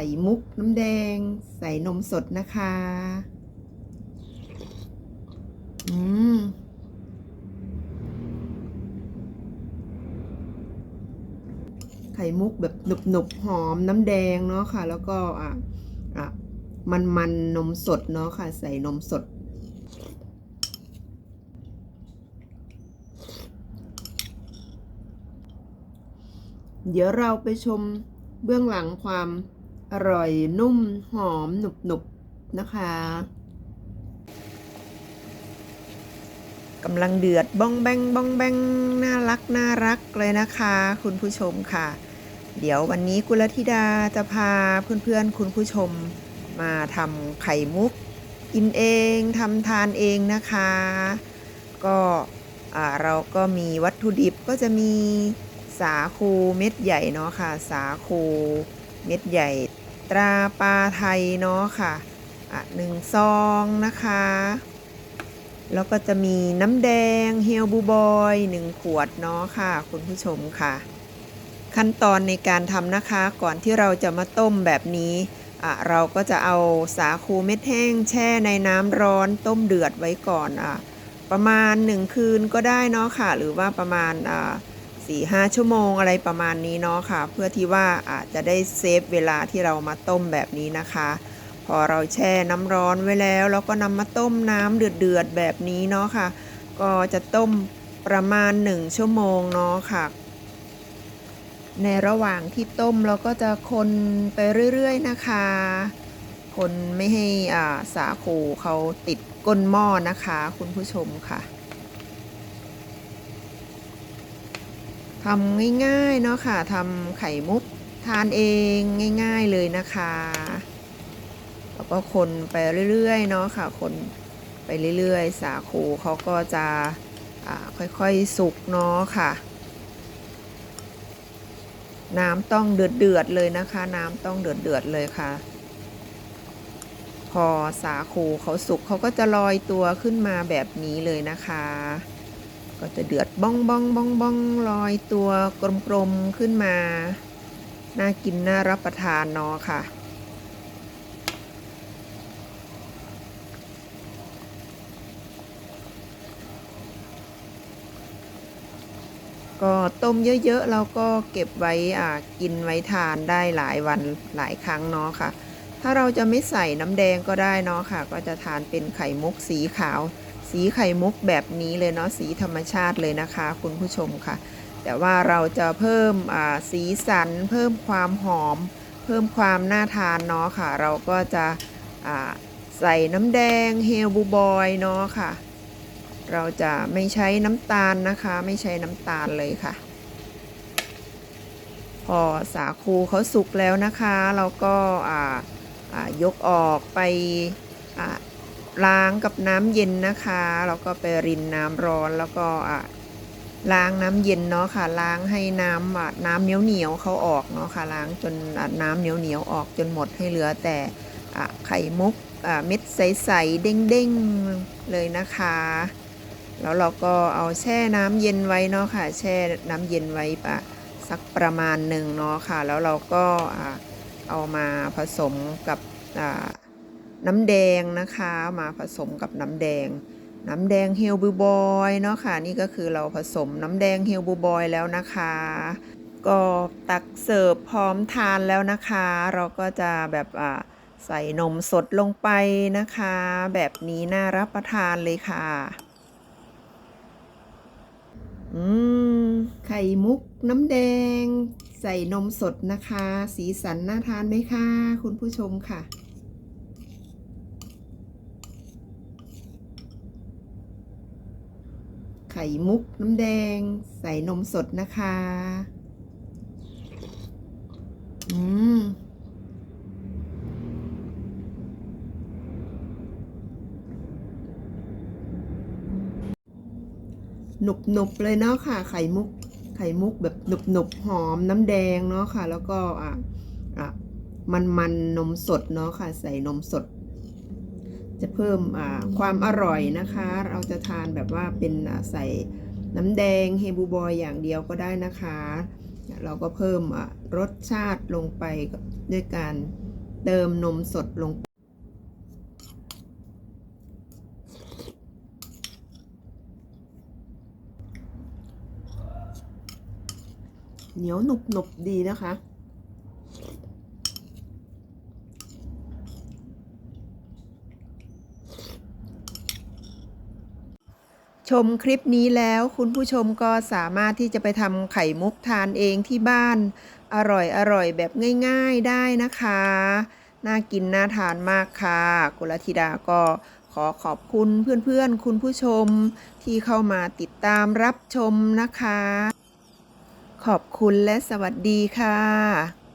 ข่มุกน้ำแดง ใส่นมสดนะคะ อืม ไข่มุกแบบหนุบหนุบๆหอมน้ำแดงเนาะค่ะ แล้วก็อะอะมันมันนมสดเนาะค่ะ ใส่นมสดเดี๋ยวเราไปชมเบื้องหลังความ อร่อยนุ่มหอมหนุบหนุบๆนะคะกำลังเดือดบ้องแบงบ้องแบงน่ารักน่ารักเลยนะคะ คุณผู้ชมค่ะ เดี๋ยววันนี้กุลธิดาจะพาเพื่อนๆคุณผู้ชมมาทำไข่มุกกินเองทำทานเองนะคะ ก็เราก็มีวัตถุดิบก็จะมีสาคูเม็ดใหญ่เนาะค่ะ สาคู เม็ดใหญ่ตราปลาไทยเนาะค่ะ อะหนึ่งซองนะคะ แล้วก็จะมีน้ำแดงเฮลบูบอยหนึ่งขวดเนาะค่ะ คุณผู้ชมค่ะ ขั้นตอนในการทำนะคะ ก่อนที่เราจะมาต้มแบบนี้อะเราก็จะเอาสาคูเม็ดแห้งแช่ในน้ำร้อนต้มเดือดไว้ก่อนอะประมาณ1คืนก็ได้เนาะค่ะ หรือว่าประมาณอ่า สี่ห้าชั่วโมงอะไรประมาณนี้เนาะค่ะ เพื่อที่ว่าอาจจะได้เซฟเวลาที่เรามาต้มแบบนี้นะคะ พอเราแช่น้ำร้อนไว้แล้ว เราก็นำมาต้มน้ำเดือดๆแบบนี้เนาะค่ะ ก็จะต้มประมาณ 1 ชั่วโมงเนาะค่ะ ในระหว่างที่ต้มเราก็จะคนไปเรื่อยๆนะคะ คนไม่ให้อ่าสาคูเขาติดก้นหม้อนะคะ คุณผู้ชมค่ะ ทำง่ายๆเนาะค่ะทำไข่มุกทานเองง่ายๆเลยนะคะแล้วก็คนไปเรื่อยๆเนาะค่ะ คนไปเรื่อยๆ สาคูเขาก็จะค่อยๆสุกเนาะค่ะ น้ำต้องเดือดๆเลยนะคะ น้ำต้องเดือดเดือดๆเลยค่ะ พอสาคูเขาสุกเขาก็จะลอยตัวขึ้นมาแบบนี้เลยนะคะ ก็จะเดือดบ้องบ้องบ้องบ้องลอยตัวกลมๆขึ้นมา น่ากินน่ารับประทานเนาะค่ะ ก็ต้มเยอะๆเราก็เก็บไว้อากินไว้ทานได้หลายวันหลายครั้งเนาะค่ะ ถ้าเราจะไม่ใส่น้ำแดงก็ได้เนาะค่ะ ก็จะทานเป็นไข่มุกสีขาว สีไข่มุกแบบนี้เลยเนาะสีธรรมชาติเลยนะคะ คุณผู้ชมค่ะ แต่ว่าเราจะเพิ่มสีสัน เพิ่มความหอม เพิ่มความน่าทานเนาะค่ะ เราก็จะใส่น้ำแดงเฮลบูบอยเนาะค่ะ เราจะไม่ใช้น้ำตาลนะคะ ไม่ใช้น้ำตาลเลยค่ะ พอสาคูเขาสุกแล้วนะคะ เราก็ายกออกไป ล้างกับน้ำเย็นนะคะเราก็ไปรินน้ำร้อนแล้วก็อ่าล้างน้ำเย็นเนาะค่ะ ล้างให้น้ำอะน้ำเหนียวเหนียวเขาออกเนาะค่ะ ล้างจนน้ำเหนียวเหนียวออกจนหมดให้เหลือแต่อะไข่มุกอะเม็ดใสๆเด้งๆเลยนะคะ แล้วเราก็เอาแช่น้ำเย็นไว้เนาะค่ะ แช่น้ำเย็นไว้ปะสักประมาณหนึ่งเนาะค่ะ แล้วเราก็อ่าเอามาผสมกับอ่า น้ำแดงนะคะมาผสมกับน้ำแดง น้ำแดงเฮลบูบอยเนาะค่ะนี่ก็คือเราผสมน้ำแดงเฮลบูบอยแล้วนะคะ ก็ตักเสิร์ฟพร้อมทานแล้วนะคะ เราก็จะแบบอ่าใส่นมสดลงไปนะคะ แบบนี้น่ารับประทานเลยค่ะ อืม ไข่มุกน้ำแดง ใส่นมสดนะคะ สีสันน่าทานไหมคะคุณผู้ชมค่ะ ข่มุกน้ำแดง ใส่นมสดนะคะ อืม หนุบหนุบเลยเนาะค่ะ ไข่มุก ไข่มุกแบบหนุบหนุบหอมน้ำแดงเนาะค่ะ แล้วก็อะอะมันมันนมสดเนาะค่ะ ใส่นมสด จะเพิ่มความอร่อยนะคะ เราจะทานแบบว่าเป็นใส่น้ำแดงเฮบูบอยอย่างเดียวก็ได้นะคะ เราก็เพิ่มรสชาติลงไปด้วยการเติมนมสดลงเหนียวหนุบหนุบดีนะคะ ชมคลิปนี้แล้วคุณผู้ชมก็สามารถที่จะไปทำไข่มุกทานเองที่บ้าน อร่อยอร่อยแบบง่ายๆได้นะคะ น่ากินน่าทานมากค่ะกุลธิดาก็ขอขอบคุณเพื่อนๆ คุณผู้ชมที่เข้ามาติดตามรับชมนะคะ ขอบคุณและสวัสดีค่ะ